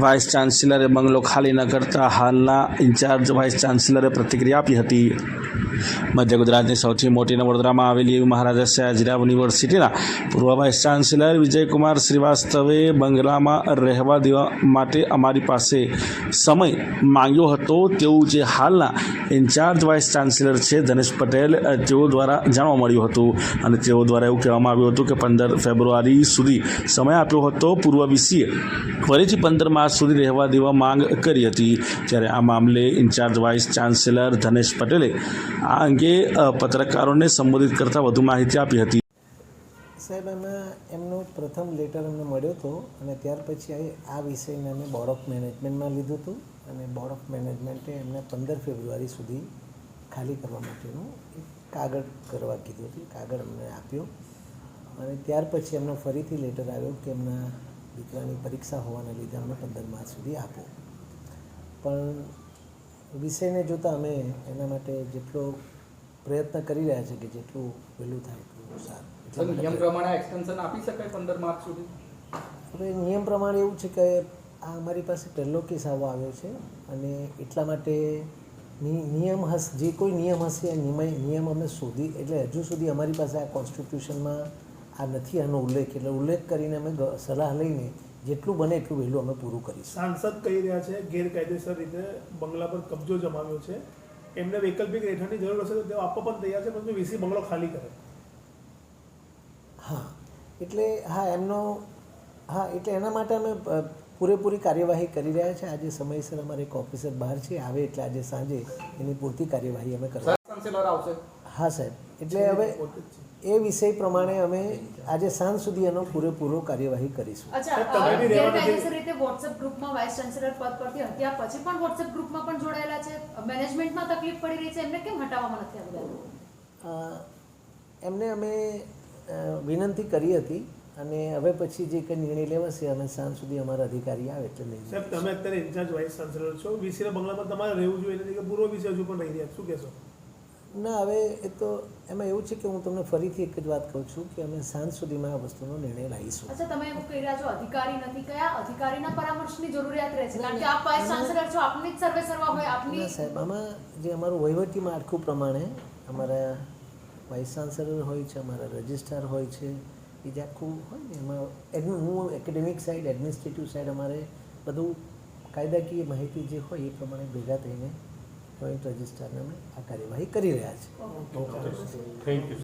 Vice ચાન્સેલરે બંગલો ખાલી ન કરતા હાલના ઇન્ચાર્જ વાઇસ ચાન્સેલરે પ્રતિક્રિયા આપી હતી. મધ્ય ગુજરાતની સૌથી મોટી વડોદરામાં આવેલી એવી મહારાજા સયાજીરાવ યુનિવર્સિટીના પૂર્વ વાઇસ ચાન્સેલર વિજયકુમાર શ્રીવાસ્તવે બંગલામાં રહેવા દેવા માટે અમારી પાસે સમય માંગ્યો હતો. તેવું જે હાલના ઇન્ચાર્જ વાઇસ ચાન્સેલર છે ધનેશ પટેલ, તેઓ દ્વારા જાણવા મળ્યું હતું અને તેઓ દ્વારા એવું કહેવામાં આવ્યું હતું કે પંદર ફેબ્રુઆરી સુધી સમય આપ્યો હતો. પૂર્વ વીસીએ ફરીથી પંદર માર્ચ સુધી રહેવા દેવા માંગ કરી હતી. ત્યારે આ મામલે ઇન્ચાર્જ વાઇસ ચાન્સેલર ધનેશ પટેલે આ અંગે પત્રકારોને સંબોધિત કરતાં વધુ માહિતી આપી હતી. સાહેબ, એમાં એમનો પ્રથમ લેટર અમને મળ્યો હતો અને ત્યાર પછી આ વિષયને અમે બોર્ડ ઓફ મેનેજમેન્ટમાં લીધું હતું અને બોર્ડ ઓફ મેનેજમેન્ટે એમને પંદર ફેબ્રુઆરી સુધી ખાલી કરવા માટેનું એક કાગળ કરવા કીધું હતું. કાગળ અમને આપ્યો અને ત્યાર પછી એમનો ફરીથી લેટર આવ્યો કે એમના દીકરાની પરીક્ષા હોવાના લીધે અમને પંદર માર્ચ સુધી આપો. પણ વિષયને જોતાં અમે એના માટે જેટલો પ્રયત્ન કરી રહ્યા છે કે જેટલું વહેલું થાય એટલું સારું. નિયમ પ્રમાણે એક્સટેન્શન આપી શકાય પંદર માર્ચ સુધી? હવે નિયમ પ્રમાણે એવું છે કે આ અમારી પાસે પહેલો કેસ આવો આવ્યો છે અને એટલા માટે નિયમ હશે જે કોઈ નિયમ હશે એ નિયમ નિયમ અમે શોધી એટલે હજુ સુધી અમારી પાસે આ કોન્સ્ટિટ્યુશનમાં આ નથી આનો ઉલ્લેખ એટલે ઉલ્લેખ કરીને અમે સલાહ લઈને જેટલું બને એટલું વહેલું અમે પૂરું કરીશું. સાંસદ કહી રહ્યા છે ગેરકાયદેસર રીતે બંગલા પર કબજો જમાવ્યો છે. એમને વૈકલ્પિક રહેઠાણની જરૂર હશે તો તેઓ આપવા પણ તૈયાર છે પરંતુ વીસી બંગલો ખાલી કરે. હા એટલે હા એમનો હા એટલે એના માટે અમે પૂરેપૂરી કાર્યવાહી કરી રહ્યા છે. આજે સમયસર અમારે એક ઓફિસર બહાર છે આવે એટલે આજે સાંજે એની પૂરતી કાર્યવાહી અમે કરવા આવશે હા સાહેબ. એટલે હવે એ વિષય પ્રમાણે અમે આજે સાંજ સુધી એનો પૂરેપૂરો કાર્યવાહી કરીશું. ગેરકાયદેસર રીતે વોટ્સએપ ગ્રુપમાં વાઇસ ચાન્સેલર પદ પરથી હત્યા પછી પણ વોટ્સએપ ગ્રુપમાં પણ જોડાયેલા છે? મેનેજમેન્ટમાં તકલીફ પડી રહી છે? એમને કેમ હટાવવામાં નથી આવ્યા? એમને અમે વિનંતી કરી હતી અને હવે પછી જે કંઈ નિર્ણય લેવાશે અમે સાંજ સુધી અમારા અધિકારી આવે એટલે લઈ સાહેબ તમે અત્યારે ઇન્ચાર્જ વાઇસ ચાન્સેલર છો. વીસીના બંગલામાં તમારે રહેવું જોઈએ નથી કે પૂર્વ વિશે હજુ પણ રહી રહ્યા શું કહેશો? ના હવે એ તો એમાં એવું છે કે હું તમને ફરીથી એક જ વાત કહું છું કે અમે સાંજ સુધીમાં આ વસ્તુનો નિર્ણય લાવીશું અચ્છા તમે એવું કહી રહ્યા છો અધિકારી નથી કયા? અધિકારીના પરામર્શની જરૂરિયાત રહે છે કારણ કે આપ વાઇસ ચાન્સેલર છો આપને જ સર્વે સર્વા હોય આપની ના સાહેબ આમાં જે અમારું વહીવટી માળખું પ્રમાણે અમારા વાઇસ ચાન્સેલર હોય છે અમારા રજિસ્ટ્રાર હોય છે એ જે આખું હોય ને એમાં હું એકેડેમિક સાઈડ એડમિનિસ્ટ્રેટિવ સાઈડ અમારે બધું કાયદાકીય માહિતી જે હોય એ પ્રમાણે ભેગા થઈને જોઈન્ટ રજિસ્ટ્રારને અમે આ કાર્યવાહી કરી રહ્યા છીએ. Thank you